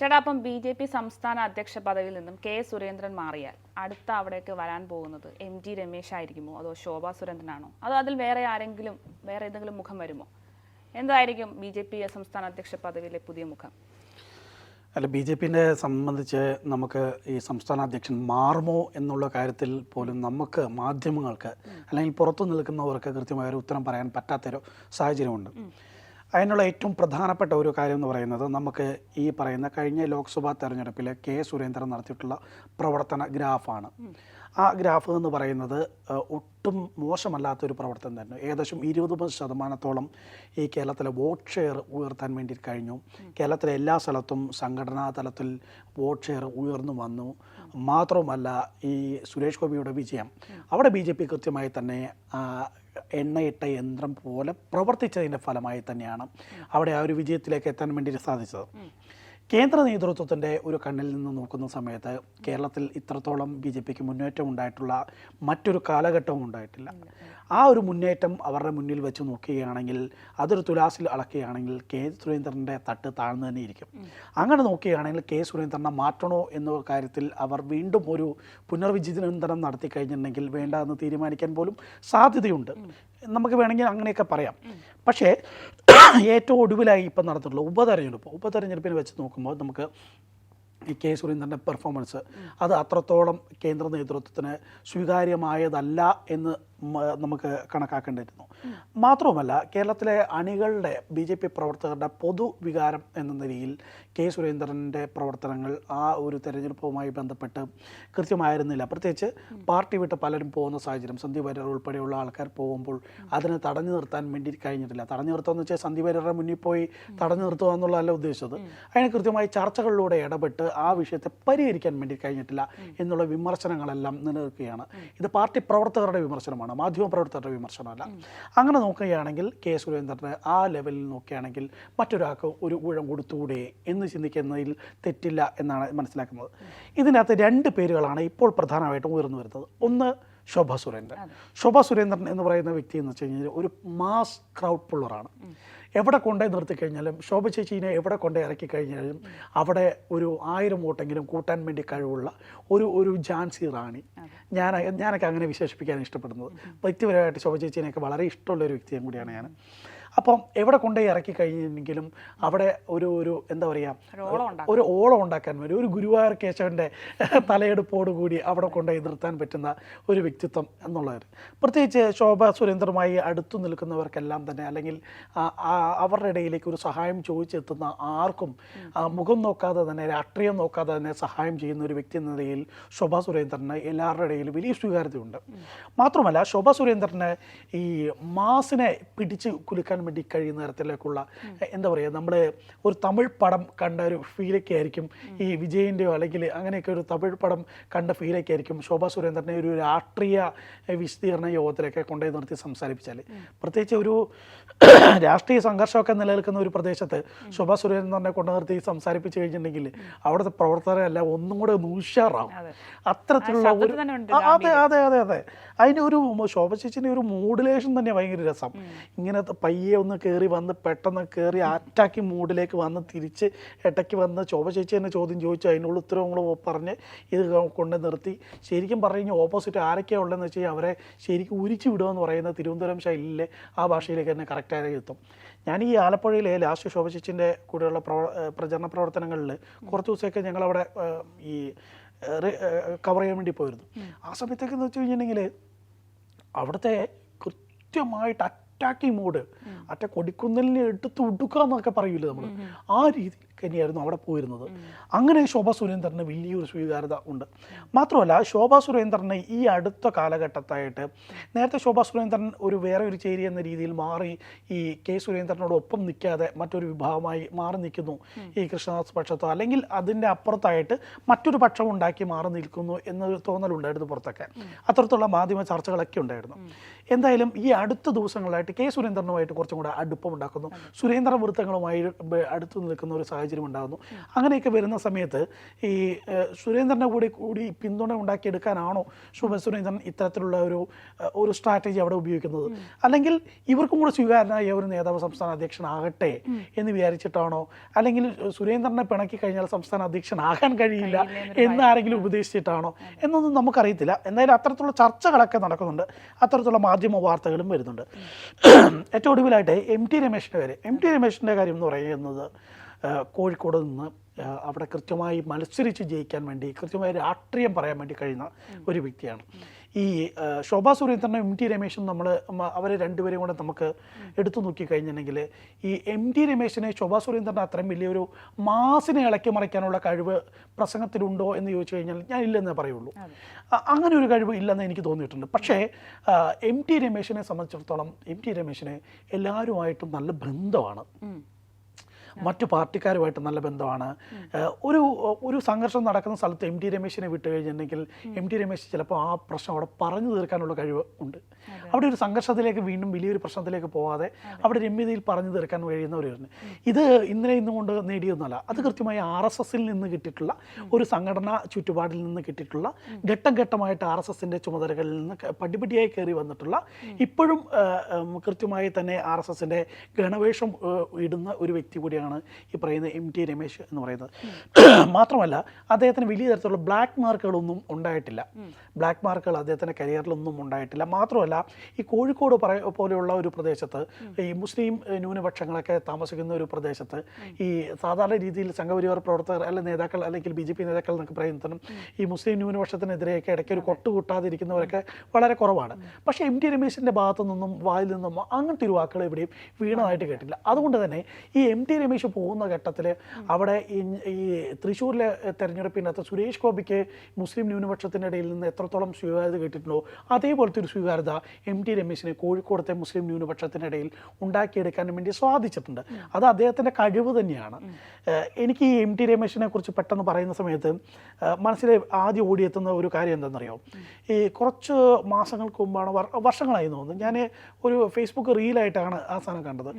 ചേട്ടാ അപ്പം B J P സംസ്ഥാന അധ്യക്ഷ പദവിയിൽ നിന്നും കെ സുരേന്ദ്രൻ മാറിയാൽ അടുത്ത അവിടേക്ക് വരാൻ പോകുന്നത് എം ജി രമേശ് ആയിരിക്കുമോ? അതോ ശോഭാ സുരേന്ദ്രനാണോ? അതോ അതിൽ വേറെ ആരെങ്കിലും വേറെ ഏതെങ്കിലും മുഖം വരുമോ? എന്തായിരിക്കും ബി ജെ പി സംസ്ഥാന അധ്യക്ഷ പദവിയിലെ പുതിയ മുഖം? അല്ല ബി ജെ പിനെ സംബന്ധിച്ച് നമുക്ക് ഈ സംസ്ഥാന അധ്യക്ഷൻ മാറുമോ എന്നുള്ള കാര്യത്തിൽ പോലും നമുക്ക് മാധ്യമങ്ങൾക്ക് അല്ലെങ്കിൽ പുറത്തു നിൽക്കുന്നവർക്ക് കൃത്യമായ ഒരു ഉത്തരം പറയാൻ പറ്റാത്തൊരു സാഹചര്യമുണ്ട്. അതിനുള്ള ഏറ്റവും പ്രധാനപ്പെട്ട ഒരു കാര്യം എന്ന് പറയുന്നത് നമുക്ക് ഈ പറയുന്ന കഴിഞ്ഞ ലോക്സഭാ തെരഞ്ഞെടുപ്പിൽ കെ സുരേന്ദ്രൻ നടത്തിയിട്ടുള്ള പ്രവർത്തന ഗ്രാഫാണ്. ആ ഗ്രാഫ് എന്ന് പറയുന്നത് ഒട്ടും മോശമല്ലാത്തൊരു പ്രവർത്തനം തന്നെ. ഏകദേശം ഇരുപത് ശതമാനത്തോളം ഈ കേരളത്തിലെ വോട്ട് ഷെയർ ഉയർത്താൻ വേണ്ടി കഴിഞ്ഞു. കേരളത്തിലെ എല്ലാ സ്ഥലത്തും സംഘടനാ തലത്തിൽ വോട്ട് ഷെയർ ഉയർന്നു വന്നു. മാത്രവുമല്ല ഈ സുരേഷ് ഗോപിയുടെ വിജയം. അവിടെ ബി ജെ പി കൃത്യമായി തന്നെ എണ്ണയിട്ട യന്ത്രം പോലെ പ്രവർത്തിച്ചതിന്റെ ഫലമായി തന്നെയാണ് അവിടെ ആ ഒരു വിജയത്തിലേക്ക് എത്താൻ വേണ്ടി സാധിച്ചത്. കേന്ദ്ര നേതൃത്വത്തിന്റെ ഒരു കണ്ണിൽ നിന്ന് നോക്കുന്ന സമയത്ത് കേരളത്തിൽ ഇത്രത്തോളം ബി ജെ പിക്ക് മുന്നേറ്റം ഉണ്ടായിട്ടുള്ള മറ്റൊരു കാലഘട്ടവും ഉണ്ടായിട്ടില്ല. ആ ഒരു മുന്നേറ്റം അവരുടെ മുന്നിൽ വെച്ച് നോക്കുകയാണെങ്കിൽ അതൊരു തുലാസിൽ അളക്കുകയാണെങ്കിൽ കെ സുരേന്ദ്രന്റെ തട്ട് താഴ്ന്നു തന്നെ ഇരിക്കും. അങ്ങനെ നോക്കുകയാണെങ്കിൽ കെ സുരേന്ദ്രനെ മാറ്റണോ എന്ന കാര്യത്തിൽ അവർ വീണ്ടും ഒരു പുനർവിചിന്തനം നടത്തി കഴിഞ്ഞിട്ടുണ്ടെങ്കിൽ വേണ്ട എന്ന് തീരുമാനിക്കാൻ പോലും സാധ്യതയുണ്ട്. നമുക്ക് വേണമെങ്കിൽ അങ്ങനെയൊക്കെ പറയാം. പക്ഷേ ഏറ്റവും ഒടുവിലായി ഇപ്പം നടന്നിട്ടുള്ള ഉപതെരഞ്ഞെടുപ്പ്. ഉപതെരഞ്ഞെടുപ്പിനെ വെച്ച് നോക്കുമ്പോൾ നമുക്ക് ഈ കെ സുരേന്ദ്രന്റെ പെർഫോമൻസ് അത് അത്രത്തോളം കേന്ദ്ര നേതൃത്വത്തിന് സ്വീകാര്യമായതല്ല എന്ന് നമുക്ക് കണക്കാക്കേണ്ടിയിരുന്നു. മാത്രവുമല്ല കേരളത്തിലെ അണികളുടെ ബി ജെ പി പ്രവർത്തകരുടെ പൊതുവികാരം എന്ന നിലയിൽ കെ സുരേന്ദ്രന്റെ പ്രവർത്തനങ്ങൾ ആ ഒരു തെരഞ്ഞെടുപ്പുമായി ബന്ധപ്പെട്ട് കൃത്യമായിരുന്നില്ല. പ്രത്യേകിച്ച് പാർട്ടി വിട്ട് പലരും പോകുന്ന സാഹചര്യം സന്ദീപ് വരർ ഉൾപ്പെടെയുള്ള ആൾക്കാർ പോകുമ്പോൾ അതിനെ തടഞ്ഞു നിർത്താൻ വേണ്ടി കഴിഞ്ഞിട്ടില്ല. തടഞ്ഞു നിർത്തുക വെച്ചാൽ സന്ദീപ് വാര്യരുടെ മുന്നിൽ പോയി തടഞ്ഞു നിർത്തുക എന്നുള്ളതല്ല ഉദ്ദേശിച്ചത്. അതിന് കൃത്യമായി ചർച്ചകളിലൂടെ ഇടപെട്ട് ആ വിഷയത്തെ പരിഹരിക്കാൻ വേണ്ടി കഴിഞ്ഞിട്ടില്ല എന്നുള്ള വിമർശനങ്ങളെല്ലാം നിലനിൽക്കുകയാണ്. ഇത് പാർട്ടി പ്രവർത്തകരുടെ വിമർശനമാണ്. മാധ്യമ പ്രവർത്തകരുടെ വിമർശനമല്ല. അങ്ങനെ നോക്കുകയാണെങ്കിൽ കെ സുരേന്ദ്രന് ആ ലെവലിൽ നോക്കുകയാണെങ്കിൽ മറ്റൊരാൾക്ക് ഒരു ഊഴം കൊടുത്തുകൂടെ എന്ന് ചിന്തിക്കുന്നതിൽ തെറ്റില്ല എന്നാണ് മനസ്സിലാക്കുന്നത്. ഇതിനകത്ത് രണ്ട് പേരുകളാണ് ഇപ്പോൾ പ്രധാനമായിട്ടും ഉയർന്നു വരുന്നത്. ഒന്ന് ശോഭ സുരേന്ദ്രൻ. ശോഭ സുരേന്ദ്രൻ എന്ന് പറയുന്ന വ്യക്തി എന്ന് വെച്ച് കഴിഞ്ഞാൽ ഒരു മാസ് ക്രൗഡ് പുള്ളറാണ്. എവിടെ കൊണ്ടുപോയി നിർത്തി കഴിഞ്ഞാലും ശോഭ ചേച്ചീനെ എവിടെ കൊണ്ടുപോയി ഇറക്കി കഴിഞ്ഞാലും അവിടെ ഒരു ആയിരം വോട്ടെങ്കിലും കൂട്ടാൻ വേണ്ടി കഴിവുള്ള ഒരു ഒരു ജാൻസി റാണി. ഞാൻ ഞാനൊക്കെ അങ്ങനെ വിശേഷിപ്പിക്കാൻ ഇഷ്ടപ്പെടുന്നത്. വ്യക്തിപരമായിട്ട് ശോഭ ചേച്ചീനെയൊക്കെ വളരെ ഇഷ്ടമുള്ള ഒരു വ്യക്തിയും കൂടിയാണ് ഞാൻ. അപ്പം എവിടെ കൊണ്ടുപോയി ഇറക്കി കഴിഞ്ഞെങ്കിലും അവിടെ ഒരു ഒരു എന്താ പറയുക ഒരു ഓളം ഉണ്ടാക്കാൻ വരും ഒരു ഗുരുവായൂർ കേശവന്റെ തലയെടുപ്പോടുകൂടി അവിടെ കൊണ്ടുപോയി നിർത്താൻ പറ്റുന്ന ഒരു വ്യക്തിത്വം എന്നുള്ളവർ പ്രത്യേകിച്ച് ശോഭ സുരേന്ദ്രമായി അടുത്തു നിൽക്കുന്നവർക്കെല്ലാം തന്നെ അല്ലെങ്കിൽ അവരുടെ ഇടയിലേക്ക് ഒരു സഹായം ചോദിച്ചെത്തുന്ന ആർക്കും മുഖം നോക്കാതെ തന്നെ രാഷ്ട്രീയം നോക്കാതെ തന്നെ സഹായം ചെയ്യുന്ന ഒരു വ്യക്തി എന്ന നിലയിൽ ശോഭ സുരേന്ദ്രന് എല്ലാവരുടെ ഇടയിൽ വലിയ സ്വീകാര്യതയുണ്ട്. മാത്രമല്ല ശോഭ സുരേന്ദ്രന് ഈ മാസിനെ പിടിച്ച് കുലുക്കാൻ വേണ്ടി കഴിയുന്ന തരത്തിലേക്കുള്ള എന്താ പറയുക നമ്മൾ ഒരു തമിഴ് പടം കണ്ട ഒരു ഫീലൊക്കെ ആയിരിക്കും. ഈ വിജയിന്റെയോ അല്ലെങ്കിൽ അങ്ങനെയൊക്കെ ഒരു തമിഴ് പടം കണ്ട ഫീലൊക്കെ ആയിരിക്കും ശോഭാ സുരേന്ദ്രനെ ഒരു രാഷ്ട്രീയ വിശദീകരണ യോഗത്തിലൊക്കെ കൊണ്ടുപോയി നിർത്തി സംസാരിപ്പിച്ചാൽ പ്രത്യേകിച്ച് ഒരു രാഷ്ട്രീയ സംഘർഷമൊക്കെ നിലനിൽക്കുന്ന ഒരു പ്രദേശത്ത് ശോഭാ സുരേന്ദ്രനെ കൊണ്ടു നിർത്തി സംസാരിപ്പിച്ച് കഴിഞ്ഞിട്ടുണ്ടെങ്കിൽ അവിടുത്തെ പ്രവർത്തകരല്ല ഒന്നും കൂടെ ഒന്ന് ഉഷാറാവും. അതെ. അത്തരത്തിലുള്ള ഒരു അതെ അതെ അതെ അതെ. അതിന്റെ ഒരു ശോഭ ചേച്ചിന്റെ ഒരു മോഡുലേഷൻ തന്നെ ഭയങ്കര രസം. ഇങ്ങനത്തെ പയ്യെ ഒന്ന് കയറി വന്ന് പെട്ടെന്ന് കയറി അറ്റാക്കി മൂഡിലേക്ക് വന്ന് തിരിച്ച് ഇടയ്ക്ക് വന്ന് ശോഭ ചേച്ചി തന്നെ ചോദ്യം ചോദിച്ചു. അതിനുള്ള ഉത്തരവങ്ങൾ പറഞ്ഞ് ഇത് കൊണ്ട് നിർത്തി. ശരിക്കും പറഞ്ഞു ഓപ്പോസിറ്റ് ആരൊക്കെയാണ് ഉള്ളതെന്ന് വെച്ച് കഴിഞ്ഞാൽ അവരെ ശരിക്കും ഉരിച്ചു വിടുമെന്ന് പറയുന്ന തിരുവനന്തപുരം ശൈലിയിലെ ആ ഭാഷയിലേക്ക് തന്നെ കറക്റ്റായി എത്തും. ഞാൻ ഈ ആലപ്പുഴയിലെ ലാസ്റ്റ് ശോഭ ചേച്ചിന്റെ കൂടെയുള്ള പ്രവ പ്രചരണ പ്രവർത്തനങ്ങളിൽ കുറച്ച് ദിവസമൊക്കെ ഞങ്ങളവിടെ ഈ കവർ ചെയ്യാൻ വേണ്ടി പോയിരുന്നു. ആ സമയത്തൊക്കെ എന്ന് വെച്ച് കഴിഞ്ഞിട്ടുണ്ടെങ്കിൽ അവിടുത്തെ കൃത്യമായിട്ട് അറ്റാക്കിംഗ് മോഡ് അറ്റ കൊടിക്കുന്നിലിനെ എടുത്ത് ഉടുക്കുക എന്നൊക്കെ പറയൂലേ നമ്മൾ ആ രീതിയിൽ തന്നെയായിരുന്നു അവിടെ പോയിരുന്നത്. അങ്ങനെ ശോഭ സുരേന്ദ്രന് വലിയൊരു സ്വീകാര്യത ഉണ്ട്. മാത്രമല്ല ശോഭ സുരേന്ദ്രനെ ഈ അടുത്ത കാലഘട്ടത്തായിട്ട് നേരത്തെ ശോഭ സുരേന്ദ്രൻ ഒരു വേറെ ഒരു ചേരി എന്ന രീതിയിൽ മാറി ഈ കെ സുരേന്ദ്രനോടൊപ്പം നിൽക്കാതെ മറ്റൊരു വിഭാഗമായി മാറി നിൽക്കുന്നു. ഈ കൃഷ്ണദാസ് പക്ഷത്തോ അല്ലെങ്കിൽ അതിന്റെ അപ്പുറത്തായിട്ട് മറ്റൊരു പക്ഷം ഉണ്ടാക്കി മാറി നിൽക്കുന്നു എന്നൊരു തോന്നലുണ്ടായിരുന്നു പുറത്തൊക്കെ. അത്തരത്തിലുള്ള മാധ്യമ ചർച്ചകളൊക്കെ ഉണ്ടായിരുന്നു. എന്തായാലും ഈ അടുത്ത ദിവസങ്ങളായിട്ട് കെ സുരേന്ദ്രനുമായിട്ട് കുറച്ചും കൂടെ അടുപ്പം ഉണ്ടാക്കുന്നു. സുരേന്ദ്ര വൃത്തങ്ങളുമായി അടുത്ത് നിൽക്കുന്ന ഒരു സാഹചര്യം ഉണ്ടാകുന്നു. അങ്ങനെയൊക്കെ വരുന്ന സമയത്ത് ഈ സുരേന്ദ്രനെ കൂടി കൂടി പിന്തുണ ഉണ്ടാക്കിയെടുക്കാനാണോ ശുഭ സുരേന്ദ്രൻ ഇത്തരത്തിലുള്ള ഒരു ഒരു സ്ട്രാറ്റജി അവിടെ ഉപയോഗിക്കുന്നത്? അല്ലെങ്കിൽ ഇവർക്കും കൂടെ സ്വീകാരനായ ഒരു നേതാവ് സംസ്ഥാന അധ്യക്ഷനാകട്ടെ എന്ന് വിചാരിച്ചിട്ടാണോ? അല്ലെങ്കിൽ സുരേന്ദ്രനെ പിണക്കി കഴിഞ്ഞാൽ സംസ്ഥാന അധ്യക്ഷനാകാൻ കഴിയില്ല എന്ന് ആരെങ്കിലും ഉപദേശിച്ചിട്ടാണോ? എന്നൊന്നും നമുക്കറിയത്തില്ല. എന്തായാലും അത്തരത്തിലുള്ള ചർച്ചകളൊക്കെ നടക്കുന്നുണ്ട്. അത്തരത്തിലുള്ള മാധ്യമ വാർത്തകളും വരുന്നുണ്ട്. ഏറ്റവും ഒടുവിലായിട്ട് എം ടി രമേശിന്റെ കാര്യം. എം ടി രമേശിന്റെ കാര്യം എന്ന് പറയുന്നത് കോഴിക്കോട് നിന്ന് അവിടെ കൃത്യമായി മത്സരിച്ച് ജയിക്കാൻ വേണ്ടി കൃത്യമായ രാഷ്ട്രീയം പറയാൻ വേണ്ടി കഴിയുന്ന ഒരു വ്യക്തിയാണ്. ഈ ശോഭാ സുരേന്ദ്രനും എം ടി രമേശും നമ്മൾ അവരെ രണ്ടുപേരെയും കൂടെ നമുക്ക് എടുത്തു നോക്കി കഴിഞ്ഞിട്ടുണ്ടെങ്കിൽ ഈ എം ടി രമേശിനെ ശോഭാ സുരേന്ദ്രന്റെ അത്രയും വലിയൊരു മാസിനെ ഇളക്കി മറിക്കാനുള്ള കഴിവ് പ്രസംഗത്തിലുണ്ടോ എന്ന് ചോദിച്ചു കഴിഞ്ഞാൽ ഞാൻ ഇല്ലെന്നേ പറയുള്ളൂ. അങ്ങനെ ഒരു കഴിവ് ഇല്ലെന്ന് എനിക്ക് തോന്നിയിട്ടുണ്ട്. പക്ഷേ എം ടി രമേശിനെ സംബന്ധിച്ചിടത്തോളം എം ടി രമേശിനെ എല്ലാവരുമായിട്ടും നല്ല ബന്ധമാണ്. മറ്റു പാർട്ടിക്കാരുമായിട്ട് നല്ല ബന്ധമാണ്. ഒരു ഒരു സംഘർഷം നടക്കുന്ന സ്ഥലത്ത് എം ടി രമേശിനെ വിട്ടു കഴിഞ്ഞിട്ടുണ്ടെങ്കിൽ എം ടി രമേശ് ചിലപ്പോൾ ആ പ്രശ്നം അവിടെ പറഞ്ഞു തീർക്കാനുള്ള കഴിവ് ഉണ്ട്. അവിടെ ഒരു സംഘർഷത്തിലേക്ക് വീണ്ടും വലിയൊരു പ്രശ്നത്തിലേക്ക് പോവാതെ അവിടെ രമ്യതയിൽ പറഞ്ഞു തീർക്കാൻ കഴിയുന്നവരുണ്ട് ഇത് ഇന്നലെ ഇന്നും കൊണ്ട് നേടിയൊന്നുമല്ല അത് കൃത്യമായി ആർ എസ് എസിൽ നിന്ന് കിട്ടിയിട്ടുള്ള ഒരു സംഘടനാ ചുറ്റുപാടിൽ നിന്ന് കിട്ടിയിട്ടുള്ള ഘട്ടം ഘട്ടമായിട്ട് ആർ എസ് എസിന്റെ ചുമതലകളിൽ നിന്ന് പടിപടിയായി കയറി വന്നിട്ടുള്ള ഇപ്പോഴും കൃത്യമായി തന്നെ ആർ എസ് എസിന്റെ ഗണവേഷം ഇടുന്ന ഒരു വ്യക്തി കൂടിയാണ് ഈ പറയുന്ന എം ടി രമേശ് എന്ന് പറയുന്നത്. മാത്രമല്ല അദ്ദേഹത്തിന് വലിയ തരത്തിലുള്ള ബ്ലാക്ക് മാർക്കുകളൊന്നും ഉണ്ടായിട്ടില്ല. ബ്ലാക്ക് മാർക്കുകൾ അദ്ദേഹത്തിന്റെ കരിയറിലൊന്നും ഉണ്ടായിട്ടില്ല. മാത്രമല്ല ഈ കോഴിക്കോട് പറ പോലെയുള്ള ഒരു പ്രദേശത്ത് ഈ മുസ്ലിം ന്യൂനപക്ഷങ്ങളൊക്കെ താമസിക്കുന്ന ഒരു പ്രദേശത്ത് ഈ സാധാരണ രീതിയിൽ സംഘപരിവാർ പ്രവർത്തകർ അല്ലെ നേതാക്കൾ അല്ലെങ്കിൽ ബി ജെ പി നേതാക്കൾ എന്നൊക്കെ പറയുന്നതിനും ഈ മുസ്ലിം ന്യൂനപക്ഷത്തിനെതിരെയൊക്കെ ഇടയ്ക്ക് ഒരു കൊട്ടുകൂട്ടാതിരിക്കുന്നവരൊക്കെ വളരെ കുറവാണ്. പക്ഷേ എം ടി രമേശിന്റെ ഭാഗത്തു നിന്നും വായിൽ നിന്നും അങ്ങനത്തെ ഒരു വാക്കുകൾ എവിടെയും വീണതായിട്ട് കേട്ടില്ല അതുകൊണ്ട് തന്നെ ഈ എം ടി പോകുന്ന ഘട്ടത്തിൽ അവിടെ ഈ തൃശ്ശൂരിലെ തെരഞ്ഞെടുപ്പിനകത്ത് സുരേഷ് ഗോപിക്ക് മുസ്ലിം ന്യൂനപക്ഷത്തിന്റെ ഇടയിൽ നിന്ന് എത്രത്തോളം സ്വീകാര്യത കിട്ടിയിട്ടുണ്ടോ അതേപോലത്തെ ഒരു സ്വീകാര്യത എം ടി രമേശിനെ കോഴിക്കോടത്തെ മുസ്ലിം ന്യൂനപക്ഷത്തിന്റെ ഇടയിൽ ഉണ്ടാക്കിയെടുക്കാനും വേണ്ടി സ്വാധിച്ചിട്ടുണ്ട് അത് അദ്ദേഹത്തിന്റെ കഴിവ് തന്നെയാണ്. എനിക്ക് ഈ എം ടി രമേശിനെ കുറിച്ച് പെട്ടെന്ന് പറയുന്ന സമയത്ത് മനസ്സിൽ ആദ്യം ഓടിയെത്തുന്ന ഒരു കാര്യം എന്താണെന്നറിയോ? ഈ കുറച്ച് മാസങ്ങൾക്ക് മുമ്പാണ് വർഷങ്ങളായി തോന്നുന്നു. ഞാൻ ഒരു ഫേസ്ബുക്ക് റീലായിട്ടാണ് ആ സാധനം കണ്ടത്.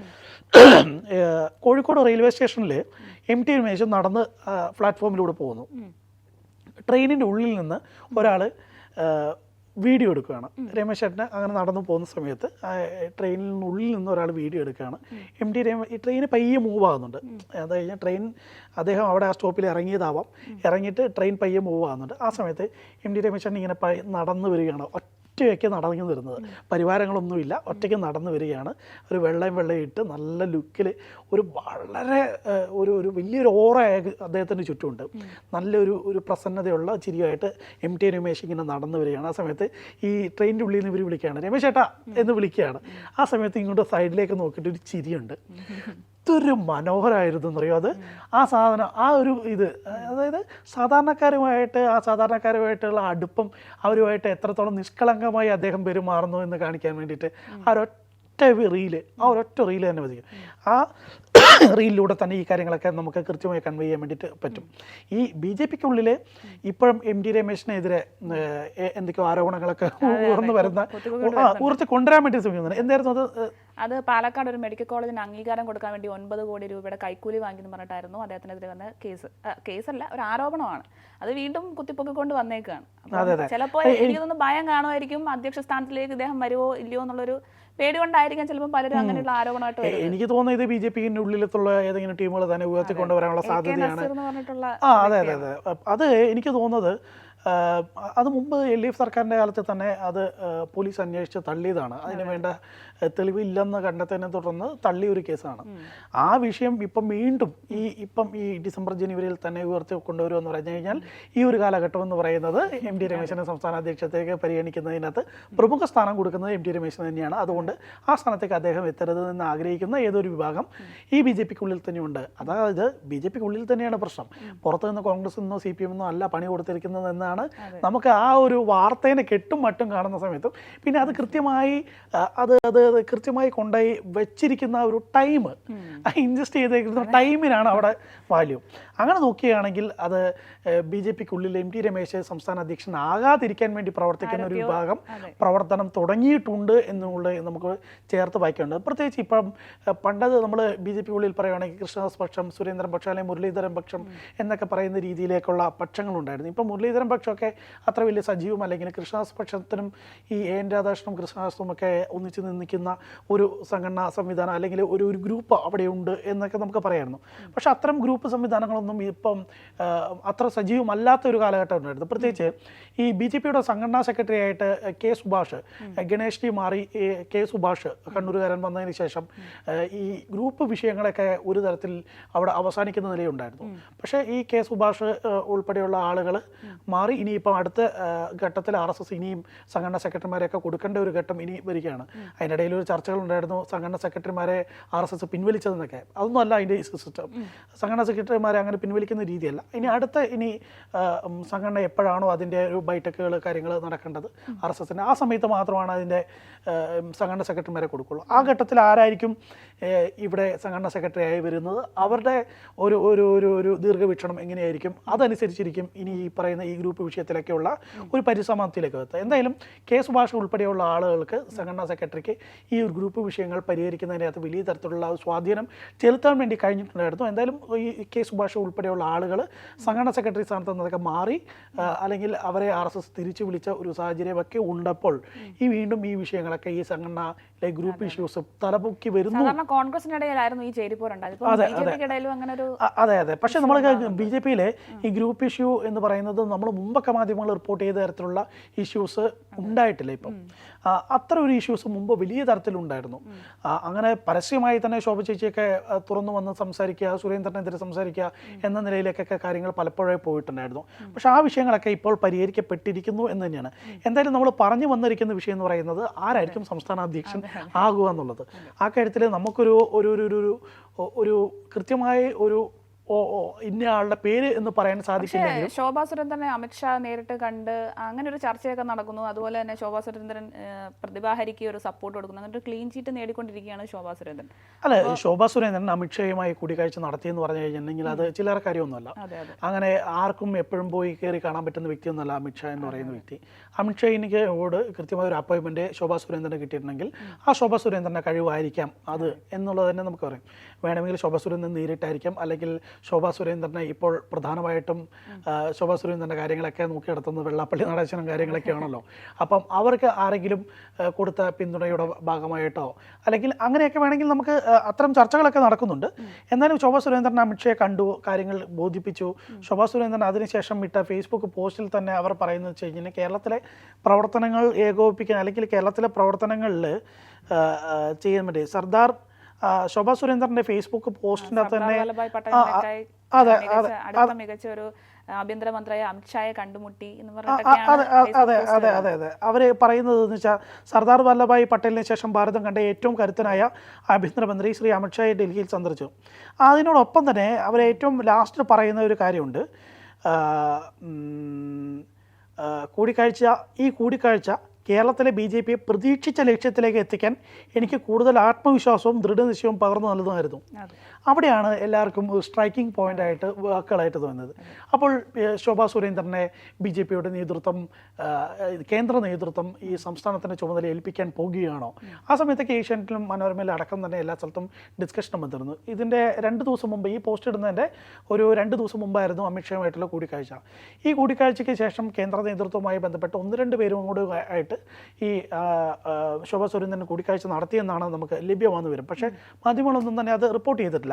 കോഴിക്കോട് റെയിൽവേ സ്റ്റേഷനിൽ എം ടി രമേശ് നടന്ന് പ്ലാറ്റ്ഫോമിലൂടെ പോകുന്നു. ട്രെയിനിന്റെ ഉള്ളിൽ നിന്ന് ഒരാൾ വീഡിയോ എടുക്കുകയാണ്. രമേശ് ചേട്ടന് അങ്ങനെ നടന്നു പോകുന്ന സമയത്ത് ട്രെയിനിനുള്ളിൽ നിന്ന് ഒരാൾ വീഡിയോ എടുക്കുകയാണ്. എം ടി രമ ഈ ട്രെയിന് പയ്യെ മൂവ് ആകുന്നുണ്ട്. അത് കഴിഞ്ഞാൽ ട്രെയിൻ അദ്ദേഹം അവിടെ ആ സ്റ്റോപ്പിൽ ഇറങ്ങിയതാവാം. ഇറങ്ങിയിട്ട് ട്രെയിൻ പയ്യെ മൂവ് ആകുന്നുണ്ട്. ആ സമയത്ത് എം ടി രമേശ് ചേട്ടൻ ഇങ്ങനെ നടന്നു വരികയാണ്. ഒറ്റയൊക്കെ നടന്നു വരുന്നത്. പരിവാരങ്ങളൊന്നുമില്ല. ഒറ്റയ്ക്ക് നടന്നു വരികയാണ്. ഒരു വെള്ളയും വെള്ളയും ഇട്ട് നല്ല ലുക്കിൽ ഒരു വളരെ ഒരു ഒരു വലിയൊരു ഓറ അദ്ദേഹത്തിന് ചുറ്റുമുണ്ട്. നല്ലൊരു ഒരു പ്രസന്നതയുള്ള ചിരിയായിട്ട് എം ടി രമേശ് ഇങ്ങനെ നടന്നു വരികയാണ്. ആ സമയത്ത് ഈ ട്രെയിനിന്റെ ഉള്ളിൽ നിന്ന് ഇവർ വിളിക്കുകയാണ്. രമേശ് ചേട്ടാ എന്ന് വിളിക്കുകയാണ്. ആ സമയത്ത് ഇങ്ങോട്ട് സൈഡിലേക്ക് നോക്കിയിട്ട് ഒരു ചിരിയുണ്ട്. എന്തൊരു മനോഹരമായിരുന്നു എന്നറിയോ അത് ആ സാധനം ആ ഒരു ഇത് അതായത് സാധാരണക്കാരുമായിട്ട് ആ സാധാരണക്കാരുമായിട്ടുള്ള അടുപ്പം അവരുമായിട്ട് എത്രത്തോളം നിഷ്കളങ്കമായി അദ്ദേഹം പെരുമാറുന്നു എന്ന് കാണിക്കാൻ വേണ്ടിയിട്ട് ആ ഒരൊറ്റ റീൽ ആ ഒരൊറ്റ റീൽ തന്നെ മതി ആ റീലിലൂടെ തന്നെ ഈ കാര്യങ്ങളൊക്കെ നമുക്ക് കൃത്യമായി കൺവേ ചെയ്യാൻ വേണ്ടിയിട്ട് പറ്റും. ഈ ബി ജെ പിക്കുള്ളിൽ ഇപ്പോഴും എം ഡി രമേശിനെതിരെ എന്തൊക്കെയോ ആരോപണങ്ങളൊക്കെ ഉയർന്നു വരുന്ന ഊർജം കൊണ്ടുവരാൻ വേണ്ടി ശ്രമിക്കുന്നത് എന്തായിരുന്നു അത്? അത് പാലക്കാട് ഒരു മെഡിക്കൽ കോളേജിന് അംഗീകാരം കൊടുക്കാൻ വേണ്ടി ഒൻപത് കോടി രൂപയുടെ കൈക്കൂലി വാങ്ങിയെന്ന് പറഞ്ഞിട്ടായിരുന്നു അദ്ദേഹത്തിനെതിരെ വന്ന കേസ്. കേസല്ല ഒരു ആരോപണമാണ്. അത് വീണ്ടും കുത്തിപ്പൊക്കിക്കൊണ്ട് വന്നേക്കാണ്. ചിലപ്പോൾ എനിക്ക് തോന്നുന്നു ഭയം കാണുമായിരിക്കും. അധ്യക്ഷ സ്ഥാനത്തിലേക്ക് ഇദ്ദേഹം വരുമോ ഇല്ലയോ എന്നുള്ളൊരു പേടി കൊണ്ടായിരിക്കാം ചിലപ്പോൾ പലരും അങ്ങനെയുള്ള ആരോപണമായിട്ട് എനിക്ക് തോന്നുന്നത് ഇത് ബി ജെ പിന്റെ ഉള്ളിലത്തുള്ള ഏതെങ്കിലും ടീമുകൾ തന്നെ ഉയർത്തിക്കൊണ്ടുവരാനുള്ള സാധ്യതയാണ്. ആ അതെ അതെ അതെ. അത് എനിക്ക് തോന്നുന്നത് അത് മുമ്പ് എൽ ഡി എഫ് സർക്കാരിന്റെ കാലത്ത് തന്നെ അത് പോലീസ് അന്വേഷിച്ച് തള്ളിയതാണ്. അതിന് വേണ്ട തെളിവില്ലെന്ന് കണ്ടെത്തതിനെ തുടർന്ന് തള്ളിയ ഒരു കേസാണ്. ആ വിഷയം ഇപ്പം വീണ്ടും ഈ ഇപ്പം ഈ ഡിസംബർ ജനുവരിയിൽ തന്നെ ഉയർത്തി കൊണ്ടുവരുമെന്ന് പറഞ്ഞു കഴിഞ്ഞാൽ ഈ ഒരു കാലഘട്ടം എന്ന് പറയുന്നത് എം ടി രമേശിനെ സംസ്ഥാന അധ്യക്ഷത്തേക്ക് പരിഗണിക്കുന്നതിനകത്ത് പ്രമുഖ സ്ഥാനം കൊടുക്കുന്നത് എം ടി രമേശിന് തന്നെയാണ്. അതുകൊണ്ട് ആ സ്ഥാനത്തേക്ക് അദ്ദേഹം എത്തരുത് എന്ന് ആഗ്രഹിക്കുന്ന ഏതൊരു വിഭാഗം ഈ ബി ജെ പിക്കുള്ളിൽ തന്നെയുണ്ട്. അതായത് ബി ജെ പിക്കുള്ളിൽ തന്നെയാണ് പ്രശ്നം. പുറത്തു നിന്ന് കോൺഗ്രസ് നിന്നോ സി പി എം എന്നോ അല്ല പണി കൊടുത്തിരിക്കുന്നത് എന്നാണ് എന്നാണ് നമുക്ക് ആ ഒരു വാർത്തേനെ കെട്ടും മട്ടും കാണുന്ന സമയത്തും. പിന്നെ അത് കൃത്യമായി അത് അത് കൃത്യമായി കൊണ്ടുപോയി വെച്ചിരിക്കുന്ന ഒരു ടൈം ഇൻജസ്റ്റ് ചെയ്തേക്കുന്ന ടൈമിനാണ് അവിടെ വാല്യൂ. അങ്ങനെ നോക്കുകയാണെങ്കിൽ അത് ബി ജെ പിക്കുള്ളിൽ എം ടി രമേശ് സംസ്ഥാന അധ്യക്ഷൻ ആകാതിരിക്കാൻ വേണ്ടി പ്രവർത്തിക്കുന്ന ഒരു വിഭാഗം പ്രവർത്തനം തുടങ്ങിയിട്ടുണ്ട് എന്നുള്ളത് നമുക്ക് ചേർത്ത് വായിക്കേണ്ടത് പ്രത്യേകിച്ച് ഇപ്പം പണ്ടത് നമ്മൾ ബി ജെ പി ഉള്ളിൽ പറയുകയാണെങ്കിൽ കൃഷ്ണദാസ് പക്ഷം സുരേന്ദ്രൻ പക്ഷം അല്ലെങ്കിൽ മുരളീധരൻ പക്ഷം എന്നൊക്കെ പറയുന്ന രീതിയിലേക്കുള്ള പക്ഷങ്ങളുണ്ടായിരുന്നു. ഇപ്പം മുരളീധരൻ പക്ഷമൊക്കെ അത്ര വലിയ സജീവമല്ല. ഇങ്ങനെ കൃഷ്ണദാസ് പക്ഷത്തിനും ഈ എ എൻ രാധാകൃഷ്ണനും കൃഷ്ണദാസും ഒക്കെ ഒന്നിച്ച് നിന്നിക്കുന്ന ഒരു സംഘടനാ സംവിധാനം അല്ലെങ്കിൽ ഒരു ഒരു ഗ്രൂപ്പ് അവിടെയുണ്ട് എന്നൊക്കെ നമുക്ക് പറയായിരുന്നു. പക്ഷെ അത്തരം ഗ്രൂപ്പ് സംവിധാനങ്ങളൊന്നും ഇപ്പം അത്ര സജീവമല്ലാത്ത ഒരു കാലഘട്ടം ഉണ്ടായിരുന്നു. പ്രത്യേകിച്ച് ഈ ബി ജെ പിയുടെ സംഘടനാ സെക്രട്ടറി ആയിട്ട് കെ സുഭാഷ് ഗണേഷ് ജി മാറി കെ സുഭാഷ് കണ്ണൂരുകാരൻ വന്നതിന് ശേഷം ഈ ഗ്രൂപ്പ് വിഷയങ്ങളൊക്കെ ഒരു തരത്തിൽ അവിടെ അവസാനിക്കുന്ന നിലയുണ്ടായിരുന്നു. പക്ഷേ ഈ കെ സുഭാഷ് ഉൾപ്പെടെയുള്ള ആളുകൾ മാറി ഇനിയിപ്പം അടുത്ത ഘട്ടത്തിൽ ആർ എസ് എസ് ഇനിയും സംഘടനാ സെക്രട്ടറിമാരെയൊക്കെ കൊടുക്കേണ്ട ഒരു ഘട്ടം ഇനി വരികയാണ്. അതിനിടയിൽ ഒരു ചർച്ചകൾ ഉണ്ടായിരുന്നു സംഘടനാ സെക്രട്ടറിമാരെ ആർ എസ് എസ് പിൻവലിച്ചതെന്നൊക്കെ. അതൊന്നും അല്ല അതിന്റെ സിസ്റ്റം. സംഘടനാ സെക്രട്ടറിമാരെ അങ്ങനെ പിൻവലിക്കുന്ന രീതിയല്ല. ഇനി അടുത്ത ഇനി സംഘടന എപ്പോഴാണോ അതിന്റെ ഒരു ബൈഠക്കുകൾ കാര്യങ്ങൾ നടക്കേണ്ടത് ആർ എസ് എസിന്റെ ആ സമയത്ത് മാത്രമാണ് അതിന്റെ സംഘടനാ സെക്രട്ടറിമാരെ കൊടുക്കുള്ളൂ. ആ ഘട്ടത്തിൽ ആരായിരിക്കും ഇവിടെ സംഘടനാ സെക്രട്ടറിയായി വരുന്നത്? അവരുടെ ഒരു ഒരു ഒരു ദീർഘവീക്ഷണം എങ്ങനെയായിരിക്കും? അതനുസരിച്ചിരിക്കും ഇനി ഈ പറയുന്ന ഈ ഗ്രൂപ്പ് വിഷയത്തിലൊക്കെയുള്ള ഒരു പരിസമാപ്തിയിലേക്ക് എത്തുക എന്തായാലും കെ സുഭാഷ് ഉൾപ്പെടെയുള്ള ആളുകൾക്ക് സംഘടനാ സെക്രട്ടറിക്ക് ഈ ഒരു ഗ്രൂപ്പ് വിഷയങ്ങൾ പരിഹരിക്കുന്നതിനകത്ത് വലിയ തരത്തിലുള്ള സ്വാധീനം ചെലുത്താൻ വേണ്ടി കഴിഞ്ഞിട്ടുണ്ടായിരുന്നു. എന്തായാലും ഈ കെ സുഭാഷ് ഉൾപ്പെടെയുള്ള ആളുകൾ സംഘടനാ സെക്രട്ടറി സ്ഥാനത്ത് നിന്നൊക്കെ മാറി അല്ലെങ്കിൽ അവരെ ആർ എസ് എസ് തിരിച്ചു വിളിച്ച ഒരു സാഹചര്യമൊക്കെ ഉണ്ടപ്പോൾ ഈ വീണ്ടും ഈ വിഷയങ്ങളൊക്കെ ഈ സംഘടന ഗ്രൂപ്പ് ഇഷ്യൂസ് തലപൊക്കി വരുന്നു. കോൺഗ്രസിനിടയിലായിരുന്നു ഈ അതെ അതെ. പക്ഷെ നമ്മൾ ബി ജെ പിയിലെ ഈ ഗ്രൂപ്പ് ഇഷ്യൂ എന്ന് പറയുന്നത് നമ്മൾ മുമ്പൊക്കെ മാധ്യമങ്ങൾ റിപ്പോർട്ട് ചെയ്ത തരത്തിലുള്ള ഇഷ്യൂസ് ഉണ്ടായിട്ടില്ല ഇപ്പം. അത്ര ഒരു ഇഷ്യൂസ് മുമ്പ് വലിയ തരത്തിലുണ്ടായിരുന്നു. അങ്ങനെ പരസ്യമായി തന്നെ ശോഭ ചേച്ചിയൊക്കെ തുറന്നു വന്ന് സംസാരിക്കുക സുരേന്ദ്രനെതിരെ സംസാരിക്കുക എന്ന നിലയിലേക്കൊക്കെ കാര്യങ്ങൾ പലപ്പോഴേ പോയിട്ടുണ്ടായിരുന്നു. പക്ഷെ ആ വിഷയങ്ങളൊക്കെ ഇപ്പോൾ പരിഹരിക്കപ്പെട്ടിരിക്കുന്നു എന്ന് തന്നെയാണ്. എന്തായാലും നമ്മൾ പറഞ്ഞു വന്നിരിക്കുന്ന വിഷയം എന്ന് പറയുന്നത് ആരായിരിക്കും സംസ്ഥാന അധ്യക്ഷൻ ആകുക എന്നുള്ളത്. ആ കാര്യത്തിൽ നമുക്കൊരു ഒരു ഒരു ഒരു- കൃത്യമായ ഒരു ഇന്ന ആളുടെ പേര് എന്ന് പറയാൻ സാധിക്കില്ല ശോഭാ സുരേന്ദ്രനെ അമിത്ഷാ നേരിട്ട് കണ്ട് അങ്ങനെ ഒരു ചർച്ചയൊക്കെ നടക്കുന്നു. അതുപോലെ തന്നെ ശോഭാ സുരേന്ദ്രൻ പ്രതിഭാഹരിക്ക് ഒരു സപ്പോർട്ട് കൊടുക്കുന്നു. അങ്ങനെ ഒരു ക്ലീൻ ചീറ്റ് നേടിക്കൊണ്ടിരിക്കുകയാണ് ശോഭാ സുരേന്ദ്രൻ. അല്ല ശോഭാ സുരേന്ദ്രൻ അമിത്ഷായുമായി കൂടിക്കാഴ്ച നടത്തിയെന്ന് പറഞ്ഞു കഴിഞ്ഞിട്ടുണ്ടെങ്കിൽ അത് ചിലർ കാര്യമൊന്നുമല്ല. അങ്ങനെ ആർക്കും എപ്പോഴും പോയി കയറി കാണാൻ പറ്റുന്ന വ്യക്തിയൊന്നുമല്ല അമിത്ഷാ എന്ന് പറയുന്ന വ്യക്തി. അമിത്ഷാ എനിക്ക് ഓട് കൃത്യമായ ഒരു അപ്പോയിൻമെന്റ് ശോഭാ സുരേന്ദ്രന് കിട്ടിയിട്ടുണ്ടെങ്കിൽ ആ ശോഭാ സുരേന്ദ്രന്റെ കഴിവായിരിക്കാം അത്. എന്നുള്ളത് തന്നെ നമുക്ക് പറയാം. വേണമെങ്കിൽ ശോഭാ സുരേന്ദ്രൻ നേരിട്ടായിരിക്കാം. അല്ലെങ്കിൽ ശോഭാ സുരേന്ദ്രനെ ഇപ്പോൾ പ്രധാനമായിട്ടും ശോഭാ സുരേന്ദ്രന്റെ കാര്യങ്ങളൊക്കെ നോക്കി നടത്തുന്നത് വെള്ളാപ്പള്ളി നടേശനം കാര്യങ്ങളൊക്കെയാണല്ലോ. അപ്പം അവർക്ക് ആരെങ്കിലും കൊടുത്ത പിന്തുണയുടെ ഭാഗമായിട്ടോ അല്ലെങ്കിൽ അങ്ങനെയൊക്കെ വേണമെങ്കിൽ നമുക്ക് അത്തരം ചർച്ചകളൊക്കെ നടക്കുന്നുണ്ട്. എന്നാലും ശോഭാ സുരേന്ദ്രൻ അമിത്ഷയെ കണ്ടു കാര്യങ്ങൾ ബോധിപ്പിച്ചു. ശോഭാ സുരേന്ദ്രൻ അതിനുശേഷം ഇട്ട ഫേസ്ബുക്ക് പോസ്റ്റിൽ തന്നെ അവർ പറയുന്നത് വെച്ച് കഴിഞ്ഞാൽ കേരളത്തിലെ പ്രവർത്തനങ്ങൾ ഏകോപിപ്പിക്കാൻ അല്ലെങ്കിൽ കേരളത്തിലെ പ്രവർത്തനങ്ങളിൽ ചെയ്യാൻ വേണ്ടി സർദാർ ശോഭാ സുരേന്ദ്രന്റെ ഫേസ്ബുക്ക് പോസ്റ്റിന്റെ അകത്ത് തന്നെ അതെ അതെ മികച്ച ഒരു ആഭ്യന്തരമന്ത്രിയായ അമിത്ഷായെ കണ്ടുമുട്ടി എന്ന് അതെ അതെ അതെ അതെ അവർ പറയുന്നത് എന്ന് വെച്ചാൽ സർദാർ വല്ലഭായ് പട്ടേലിന് ശേഷം ഭാരതം കണ്ട ഏറ്റവും കരുത്തനായ ആഭ്യന്തരമന്ത്രി ശ്രീ അമിത്ഷായെ ഡൽഹിയിൽ സന്ദർശിച്ചു. അതിനോടൊപ്പം തന്നെ അവർ ഏറ്റവും ലാസ്റ്റ് പറയുന്ന ഒരു കാര്യമുണ്ട്. കൂടിക്കാഴ്ച ഈ കൂടിക്കാഴ്ച കേരളത്തിലെ ബി ജെ പിയെ പ്രതീക്ഷിച്ച ലക്ഷ്യത്തിലേക്ക് എത്തിക്കാൻ എനിക്ക് കൂടുതൽ ആത്മവിശ്വാസവും ദൃഢനിശ്ചയവും പകർന്നു നൽകുമായിരുന്നു അതെ. അവിടെയാണ് എല്ലാവർക്കും സ്ട്രൈക്കിംഗ് പോയിന്റ് ആയിട്ട് വാക്കുകളായിട്ട് തോന്നുന്നത്. അപ്പോൾ ശോഭാ സുരേന്ദ്രനെ ബി ജെ പിയുടെ നേതൃത്വം കേന്ദ്ര നേതൃത്വം ഈ സംസ്ഥാനത്തിന്റെ ചുമതല ഏൽപ്പിക്കാൻ പോകുകയാണോ? ആ സമയത്തൊക്കെ ഏഷ്യാനെറ്റിലും മനോരമയിലും അടക്കം തന്നെ എല്ലാ സ്ഥലത്തും ഡിസ്കഷനും വന്നിരുന്നു. ഇതിന്റെ രണ്ട് ദിവസം മുമ്പ് ഈ പോസ്റ്റ് ഇടുന്നതിന്റെ ഒരു രണ്ട് ദിവസം മുമ്പായിരുന്നു അമിത്ഷായുമായിട്ടുള്ള കൂടിക്കാഴ്ച. ഈ കൂടിക്കാഴ്ചയ്ക്ക് ശേഷം കേന്ദ്ര നേതൃത്വവുമായി ബന്ധപ്പെട്ട് ഒന്ന് രണ്ട് പേരും അങ്ങോട്ട് ആയിട്ട് ഈ ശോഭാ സുരേന്ദ്രൻ കൂടിക്കാഴ്ച നടത്തിയെന്നാണ് നമുക്ക് ലഭ്യമാകുന്ന വരും പക്ഷേ മാധ്യമങ്ങളൊന്നും തന്നെ അത് റിപ്പോർട്ട് ചെയ്തിട്ടില്ല.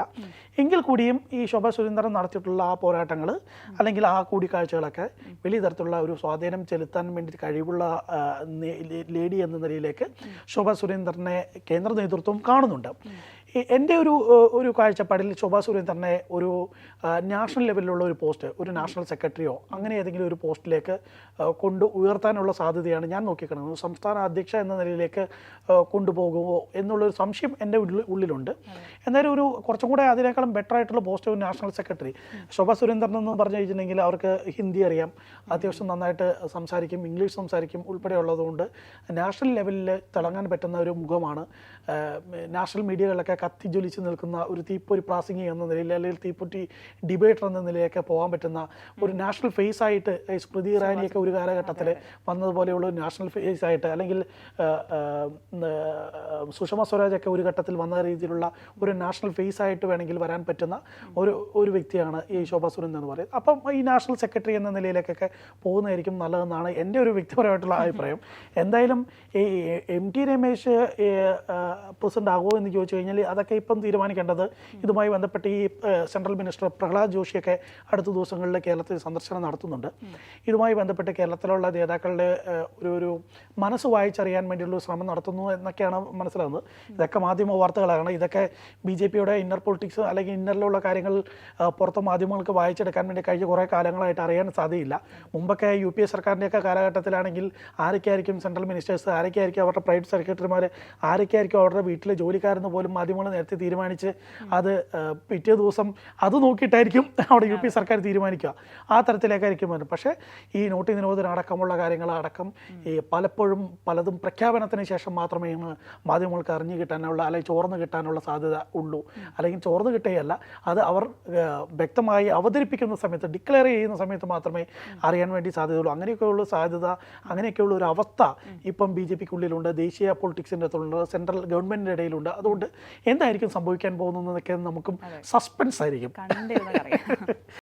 എങ്കിൽ കൂടിയും ഈ ശോഭ സുരേന്ദ്രൻ നടത്തിയിട്ടുള്ള ആ പോരാട്ടങ്ങൾ അല്ലെങ്കിൽ ആ കൂടിക്കാഴ്ചകളൊക്കെ വലിയ തരത്തിലുള്ള ഒരു സ്വാധീനം ചെലുത്താൻ വേണ്ടി കഴിവുള്ള ലേഡി എന്ന നിലയിലേക്ക് ശോഭ സുരേന്ദ്രനെ കേന്ദ്ര നേതൃത്വം കാണുന്നുണ്ട്. എന്റെ ഒരു ഒരു കാഴ്ചപ്പാടിൽ ശോഭാ സുരേന്ദ്രനെ ഒരു നാഷണൽ ലെവലിലുള്ള ഒരു പോസ്റ്റ് ഒരു നാഷണൽ സെക്രട്ടറിയോ അങ്ങനെ ഏതെങ്കിലും ഒരു പോസ്റ്റിലേക്ക് കൊണ്ട് ഉയർത്താനുള്ള സാധ്യതയാണ് ഞാൻ നോക്കിക്കാണുന്നത് സംസ്ഥാന അധ്യക്ഷ എന്ന നിലയിലേക്ക് കൊണ്ടുപോകുമോ എന്നുള്ളൊരു സംശയം എന്റെ ഉള്ളിൽ ഉള്ളിലുണ്ട്. എന്നാലും ഒരു കുറച്ചും കൂടെ അതിനേക്കാളും ബെറ്റർ ആയിട്ടുള്ള പോസ്റ്റ് ഒരു നാഷണൽ സെക്രട്ടറി. ശോഭാ സുരേന്ദ്രൻ എന്ന് പറഞ്ഞു കഴിഞ്ഞിട്ടുണ്ടെങ്കിൽ അവർക്ക് ഹിന്ദി അറിയാം. അത്യാവശ്യം നന്നായിട്ട് സംസാരിക്കും ഇംഗ്ലീഷ് സംസാരിക്കും ഉൾപ്പെടെയുള്ളതുകൊണ്ട് നാഷണൽ ലെവലിൽ തിളങ്ങാൻ പറ്റുന്ന ഒരു മുഖമാണ് നാഷണൽ മീഡിയകളിലൊക്കെ കത്തിജ്വലിച്ച് നിൽക്കുന്ന ഒരു തീപ്പൊരി പ്രാസംഗി എന്ന നിലയിൽ അല്ലെങ്കിൽ തീപ്പൊറ്റി ഡിബേറ്റർ എന്ന നിലയിലൊക്കെ പോകാൻ പറ്റുന്ന ഒരു നാഷണൽ ഫേസ് ആയിട്ട് സ്മൃതി ഇറാനിയൊക്കെ ഒരു കാലഘട്ടത്തിൽ വന്നതുപോലെയുള്ള ഒരു നാഷണൽ ഫേസ് ആയിട്ട് അല്ലെങ്കിൽ സുഷമ സ്വരാജൊക്കെ ഒരു ഘട്ടത്തിൽ വന്ന രീതിയിലുള്ള ഒരു നാഷണൽ ഫേസ് ആയിട്ട് വേണമെങ്കിൽ വരാൻ പറ്റുന്ന ഒരു ഒരു വ്യക്തിയാണ് ഈ ശോഭാ സുരേന്ദ്രൻ എന്ന് പറയുന്നത്. അപ്പം ഈ നാഷണൽ സെക്രട്ടറി എന്ന നിലയിലേക്കൊക്കെ പോകുന്നതായിരിക്കും നല്ലതെന്നാണ് എന്റെ ഒരു വ്യക്തിപരമായിട്ടുള്ള അഭിപ്രായം. എന്തായാലും ഈ എം ടി രമേശ് പ്രസിഡന്റ് ആകുമോ എന്ന് ചോദിച്ചു കഴിഞ്ഞാൽ അതൊക്കെ ഇപ്പം തീരുമാനിക്കേണ്ടത്. ഇതുമായി ബന്ധപ്പെട്ട് ഈ സെൻട്രൽ മിനിസ്റ്റർ പ്രഹ്ലാദ് ജോഷിയൊക്കെ അടുത്ത ദിവസങ്ങളിൽ കേരളത്തിൽ സന്ദർശനം നടത്തുന്നുണ്ട്. ഇതുമായി ബന്ധപ്പെട്ട് കേരളത്തിലുള്ള നേതാക്കളുടെ ഒരു ഒരു മനസ്സ് വായിച്ചറിയാൻ വേണ്ടിയുള്ള ശ്രമം നടത്തുന്നു എന്നൊക്കെയാണ് മനസ്സിലാകുന്നത്. ഇതൊക്കെ മാധ്യമ വാർത്തകളാണ്. ഇതൊക്കെ ബി ജെ പിയുടെ ഇന്നർ പൊളിറ്റിക്സ് അല്ലെങ്കിൽ ഇന്നറിലുള്ള കാര്യങ്ങൾ പുറത്ത് മാധ്യമങ്ങൾക്ക് വായിച്ചെടുക്കാൻ വേണ്ടി കഴിഞ്ഞ കുറേ കാലങ്ങളായിട്ട് അറിയാൻ സാധ്യയില്ല മുമ്പൊക്കെ യു പി എ സർക്കാരിന്റെയൊക്കെ കാലഘട്ടത്തിലാണെങ്കിൽ ആരൊക്കെയായിരിക്കും സെൻട്രൽ മിനിസ്റ്റേഴ്സ്? ആരൊക്കെയായിരിക്കും അവരുടെ പ്രൈവറ്റ് സെക്രട്ടറിമാർ ആരൊക്കെയായിരിക്കും അവരുടെ വീട്ടിലെ ജോലിക്കാരെന്ന് പോലും മാധ്യമങ്ങൾ നേരത്തെ തീരുമാനിച്ച് അത് പിറ്റേ ദിവസം അത് നോക്കിയിട്ടായിരിക്കും അവിടെ യു പി സർക്കാർ തീരുമാനിക്കുക. ആ തരത്തിലേക്കായിരിക്കും വരുന്നത്. പക്ഷേ ഈ നോട്ട് നിരോധനം അടക്കമുള്ള കാര്യങ്ങൾ അടക്കം ഈ പലപ്പോഴും പലതും പ്രഖ്യാപനത്തിന് ശേഷം മാത്രമേ മാധ്യമങ്ങൾക്ക് അറിഞ്ഞു കിട്ടാനുള്ള അല്ലെങ്കിൽ ചോർന്ന് കിട്ടാനുള്ള സാധ്യത ഉള്ളൂ. അല്ലെങ്കിൽ ചോർന്ന് കിട്ടുകയല്ല അത് അവർ വ്യക്തമായി അവതരിപ്പിക്കുന്ന സമയത്ത് ഡിക്ലെയർ ചെയ്യുന്ന സമയത്ത് മാത്രമേ അറിയാൻ വേണ്ടി സാധ്യതയുള്ളൂ. അങ്ങനെയൊക്കെയുള്ള സാധ്യത അങ്ങനെയൊക്കെയുള്ള ഒരു അവസ്ഥ ഇപ്പം ബി ജെ പിക്കുള്ളിലുണ്ട്. ദേശീയ പൊളിറ്റിക്സിന്റെ അകത്തുണ്ട് സെൻട്രൽ ഗവൺമെന്റിന്റെ ഇടയിലുണ്ട്. അതുകൊണ്ട് എന്തായിരിക്കും സംഭവിക്കാൻ പോകുന്നതെന്നൊക്കെ നമുക്കും സസ്പെൻസ് ആയിരിക്കും.